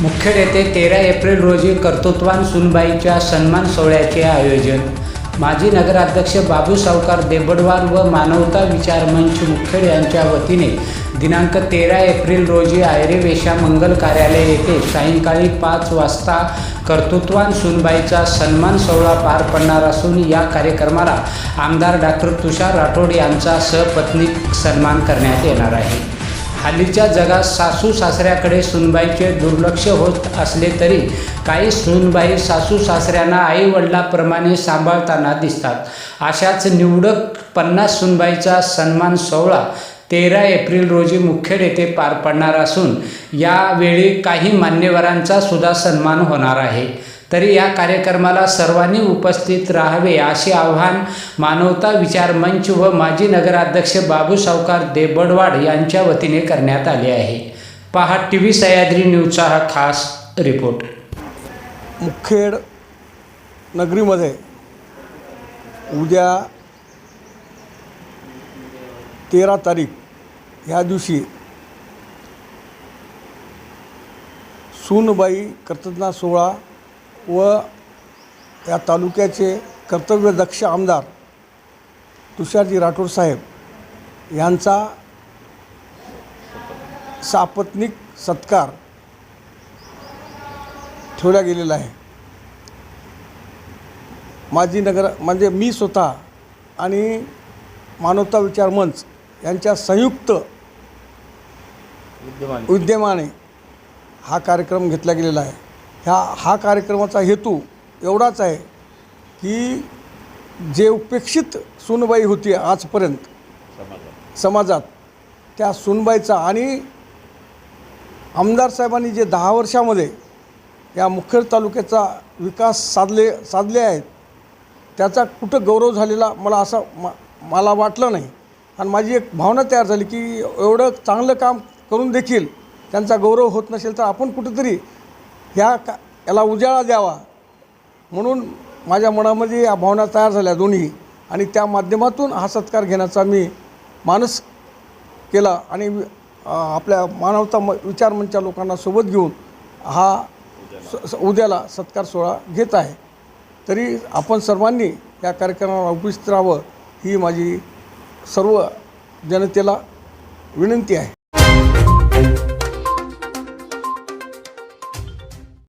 मुख्य येथे तेरा एप्रिल रोजी कर्तृत्वान सुनबाईच्या सन्मान सोहळ्याचे आयोजन. माजी नगराध्यक्ष बाबू सावकार देबडवार व मानवता विचार मंच मुखेड यांच्या वतीने दिनांक तेरा एप्रिल रोजी आयरे वेशा मंगल कार्यालय येथे सायंकाळी पाच वाजता कर्तृत्वान सुनबाईचा सन्मान सोहळा पार पडणार असून या कार्यक्रमाला आमदार डॉक्टर तुषार राठोड यांचा सहपत्नी सन्मान करण्यात येणार आहे. हल्लीच्या जगात सासू सासऱ्याकडे सुनबाईचे दुर्लक्ष होत असले तरी काही सुनबाई सासू सासऱ्यांना आई वडिलाप्रमाणे सांभाळताना दिसतात. अशाच निवडक पन्नास सुनबाईचा सन्मान सोहळा तेरा एप्रिल रोजी मुखेड येथे पार पडणार असून यावेळी काही मान्यवरांचा सुद्धा सन्मान होणार आहे. तरी या कार्यक्रमाला सर्वांनी उपस्थित राहावे असे आव्हान मानवता विचार मंच व माजी नगराध्यक्ष बाबू सावकार देबडवाड यांच्या वतीने करण्यात आले आहे. पहा टी व्ही सह्याद्री न्यूजचा हा खास रिपोर्ट. मुखेड नगरीमध्ये उद्या तेरा तारीख ह्या दिवशी सूनबाई कर्तज्ञा सोहळा व या तालुक्याचे कर्तव्यदक्ष आमदार तुषारजी राठोड साहेब यांचा सापत्निक सत्कार ठेवला गेलेला आहे. माजी नगर म्हणजे मी स्वतः आणि मानवता विचार मंच यांच्या संयुक्त विद्यमाने. हा कार्यक्रम घेतला गेलेला आहे. ह्या हा कार्यक्रमाचा हेतू एवढाच आहे की जे उपेक्षित सुनबाई होती आजपर्यंत समाजात त्या सुनबाईचा आणि आमदार साहेबांनी जे दहा वर्षामध्ये या मुखेड तालुक्याचा विकास साधले साधले आहेत त्याचा कुठं गौरव झालेला मला असं मा मला वाटलं नाही. आणि माझी एक भावना तयार झाली की एवढं चांगलं काम करून देखील त्यांचा गौरव होत नसेल तर आपण कुठेतरी ह्या का याला उजाळा द्यावा. म्हणून माझ्या मनामध्ये या भावना तयार झाल्या दोन्ही. आणि त्या माध्यमातून हा सत्कार घेण्याचा मी मानस केला आणि आपल्या मानवता म विचार मंचा लोकांना सोबत घेऊन हा स- स- उद्याला सत्कार सोहळा घेत आहे. तरी आपण सर्वांनी या कार्यक्रमाला उपस्थित राहावं ही माझी सर्व जनतेला विनंती आहे.